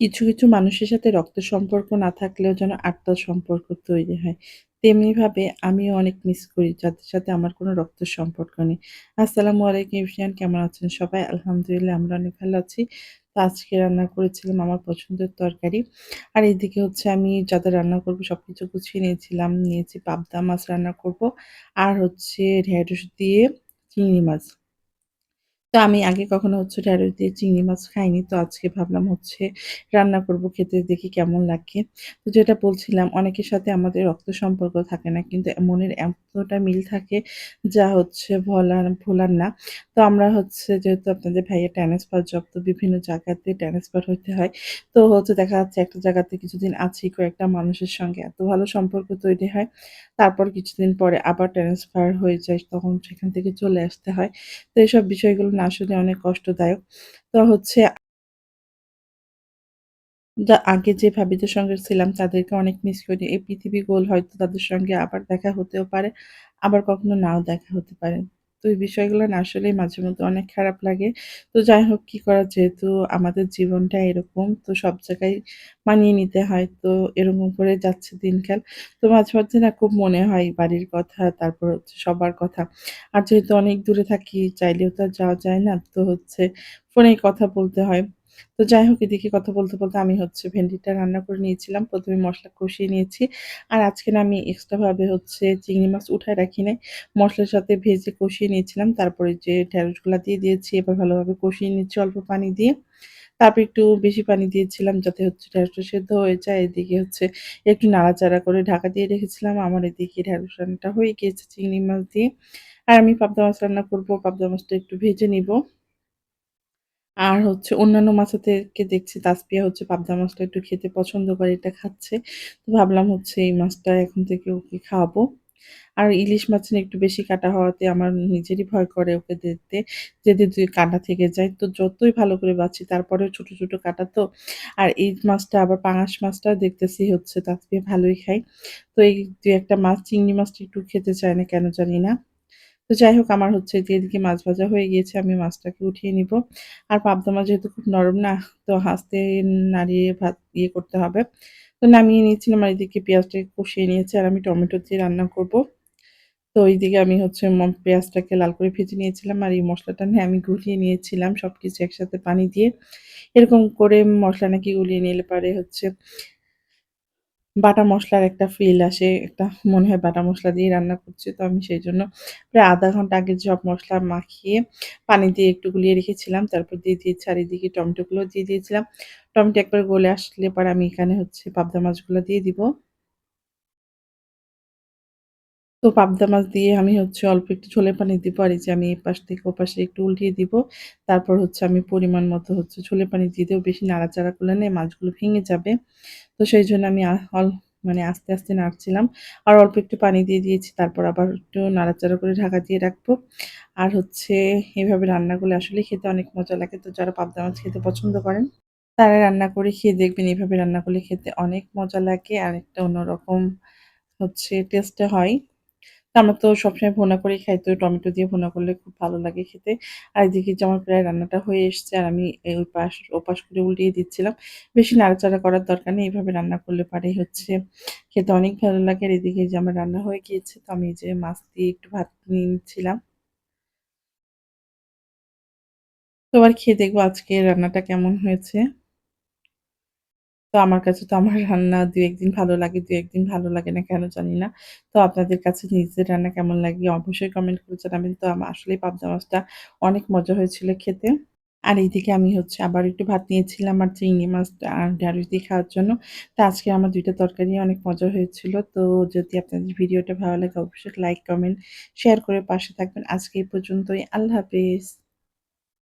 কিছু, কিছু মানুষের সাথে রক্তের সম্পর্ক না থাকলেও যেন আত্মার সম্পর্ক তৈরি হয়। তেমনিভাবে আমিও অনেক মিস করি যাদের সাথে আমার কোনো রক্তের সম্পর্ক নেই। আসসালামু আলাইকুম এভরিওয়ান কেমন আছেন সবাই? আলহামদুলিল্লাহ আমরা অনেক ভালো আছি। তো আজকে রান্না করেছিলাম আমার পছন্দের তরকারি। আর এদিকে হচ্ছে আমি যাদের রান্না করব সব কিছু গুছিয়ে নিয়েছিলাম। নিয়েছি পাবদা মাছ রান্না করব। আর হচ্ছে ঢেঁড়স দিয়ে চিংড়ি মাছ। তো আমি আগে কখনো হচ্ছে ঢেঁড়স দিয়ে চিংড়ি মাছ খাইনি। তো আজকে ভাবলাম হচ্ছে রান্না করব, খেতে দেখি কেমন লাগে। তো যেটা বলছিলাম অনেকের সাথে আমাদের রক্ত সম্পর্ক থাকে না। কিন্তু মনের এতটা মিল থাকে যা হচ্ছে ভোলার ভোলার না। তো আমরা হচ্ছে যেহেতু আপনাদের ভাইয়া ট্রান্সফার জব তো বিভিন্ন জায়গাতে ট্রান্সফার হইতে হয়। তো হচ্ছে দেখা যাচ্ছে একটা জায়গাতে কিছুদিন আছি কয়েকটা মানুষের সঙ্গে এত ভালো সম্পর্ক তৈরি হয়। তারপর কিছুদিন পরে আবার ট্রান্সফার হয়ে যায় তখন সেখান থেকে চলে আসতে হয়। তো এসব বিষয়গুলো আসলে অনেক কষ্টদায়ক। তো হচ্ছে যা আগে যে ভাবিদের সঙ্গে ছিলাম তাদেরকে অনেক মিস করি। এই পৃথিবী গোল হয়তো তাদের সঙ্গে আবার দেখা হতেও পারে, আবার কখনো নাও দেখা হতে পারে। তো এই বিষয়গুলো না আসলেই মাঝে মধ্যে অনেক খারাপ লাগে। তো যাই হোক কি করা যেহেতু আমাদের জীবনটা এরকম তো সব জায়গায় মানিয়ে নিতে হয়। তো এরকম করে যাচ্ছে দিনকাল। তো মাঝে মধ্যে না খুব মনে হয় বাড়ির কথা, তারপর হচ্ছে সবার কথা। আর যেহেতু অনেক দূরে থাকি চাইলেও তো যাওয়া যায় না। তো হচ্ছে ফোনেই কথা বলতে হয়। তো যাই হোক এদিকে কথা বলতে, বলতে আমি হচ্ছে ভেন্ডিটা রান্না করে নিয়েছিলাম। প্রথমে মশলা কষিয়ে নিয়েছি। আর আজকে না আমি এক্সট্রাভাবে হচ্ছে চিংড়ি মাছ উঠায় রাখি নাই। মশলার সাথে ভেজে কষিয়ে নিয়েছিলাম। তারপরে যে ঢেঁড়সগুলা দিয়ে দিয়েছি এবার ভালোভাবে কষিয়ে নিচ্ছি অল্প পানি দিয়ে। তারপর একটু বেশি পানি দিয়েছিলাম যাতে হচ্ছে ঢেঁড়সটা সেদ্ধ হয়ে যায়। এদিকে হচ্ছে একটু নাড়াচাড়া করে ঢাকা দিয়ে রেখেছিলাম। আমার এদিকে ঢেঁড়স রান্নাটা হয়ে গিয়েছে চিংড়ি মাছ দিয়ে। আর আমি পাবদা মাছ রান্না করব পাবদা মাছটা একটু ভেজে নিব। আর হচ্ছে অন্যান্য মাছের থেকে দেখছি তাসপিয়া হচ্ছে পাবদা মাছটা একটু খেতে পছন্দ করে, এটা খাচ্ছে। তো ভাবলাম হচ্ছে এই মাছটা এখন থেকে ওকে খাওয়াবো। আর ইলিশ মাছ একটু বেশি কাটা হওয়াতে আমার নিজেরই ভয় করে ওকে দিতে। যদি দুই কাঁটা থেকে যায় তো যতই ভালো করে বাছি তারপরেও ছোট, ছোট কাঁটা তো। আর এই মাছটা আবার পাঙাশ মাছটা দেখতেছি হচ্ছে তাসপিয়া ভালোই খায়। তো এই ২-১ মাছ চিংড়ি মাছটা একটু খেতে চায় না কেন জানি না। তো যাই হোক, আমার হচ্ছে যে এদিকে মাছ ভাজা হয়ে গিয়েছে, আমি মাছটাকে উঠিয়ে নিব। আর পাবদা মাছ যেহেতু খুব নরম না, তো আস্তে নাড়িয়ে ভাত ইয়ে করতে হবে। তো নামিয়ে নিয়েছিলাম আর এদিকে পেঁয়াজটাকে কষিয়ে নিয়েছি, আর আমি টমেটো দিয়ে রান্না করব। তো এইদিকে আমি হচ্ছে পেঁয়াজটাকে লাল করে ভেজে নিয়েছিলাম, আর এই মশলাটা না আমি গুলিয়ে নিয়েছিলাম সব কিছু একসাথে পানি দিয়ে। এরকম করে মশলা নাকি গুলিয়ে নিলে পারে হচ্ছে বাটা মসলার একটা ফিল আসে। একটা মনে হয় বাটা মসলা দিয়ে রান্না করছি। তো আমি সেই জন্য প্রায় ০.৫ ঘণ্টা আগে সব মশলা মাখিয়ে পানি দিয়ে একটু গুলিয়ে রেখেছিলাম। তারপর দিয়ে দিয়ে চারিদিকে টমেটোগুলো দিয়ে দিয়েছিলাম। টমেটো একবার গলে আসলে পরে আমি এখানে হচ্ছে পাবদা মাছগুলো দিয়ে দিব। তো পাবদা মাছ দিয়ে আমি হচ্ছে অল্প একটু ছোলে পানি দিব। আর এই যে আমি এপাশ থেকে ওপাশে একটু উল্টিয়ে দিব। তারপর হচ্ছে আমি পরিমাণ মতো হচ্ছে ঝোলের পানি দিয়ে দেব। বেশি নাড়াচাড়া করলে না মাছগুলো ভেঙে যাবে। তো সেই জন্য আমি অল মানে আস্তে, আস্তে নাড়ছিলাম। আর অল্প একটু পানি দিয়ে দিয়েছি। তারপর আবার একটু নাড়াচাড়া করে ঢাকা দিয়ে রাখব। আর হচ্ছে এভাবে রান্নাগুলো আসলে খেতে অনেক মজা লাগে। তো যারা পাবদা মাছ খেতে পছন্দ করেন তারা রান্না করে খেয়ে দেখবেন এইভাবে রান্না করলে খেতে অনেক মজা লাগে। আর একটা অন্যরকম হচ্ছে টেস্টে হয়। আমরা তো সবসময় ভুনা করেই খাই। তো টমেটো দিয়ে ভুনা করলে খুব ভালো লাগে খেতে। আর এদিকে যে আমার প্রায় রান্নাটা হয়ে এসছে, আর আমি ওই পাশ ওপাশ করে উল্টিয়ে দিচ্ছিলাম। বেশি নাড়াচাড়া করার দরকার নেই। এইভাবে রান্না করলে পারে হচ্ছে খেতে অনেক ভালো লাগে। আর এদিকে যে আমার রান্না হয়ে গিয়েছে। তো আমি যে মাছ দিয়ে একটু ভাত নিয়ে নিচ্ছিলাম। তো এবার খেয়ে দেখব আজকে রান্নাটা কেমন হয়েছে। তো আমার কাছে তো আমার রান্না দু একদিন ভালো লাগে, দু একদিন ভালো লাগে না কেন জানি না। তো আপনাদের কাছে নিজের রান্না কেমন লাগে অবশ্যই কমেন্ট করে জানাবেন। তো আমার আসলে পাবদা মাছটা অনেক মজা হয়েছিল খেতে। আর এইদিকে আমি হচ্ছে আবার একটু ভাত নিয়েছিলাম আর চিংড়ি মাছটা আর ঢেঁড়স দিয়ে খাওয়ার জন্য। তো আজকে আমার দুইটা তরকারি অনেক মজা হয়েছিল। তো যদি আপনাদের ভিডিওটা ভালো লাগে অবশ্যই লাইক, কমেন্ট, শেয়ার করে পাশে থাকবেন। আজকে এই পর্যন্তই। আল্লাহ হাফেজ।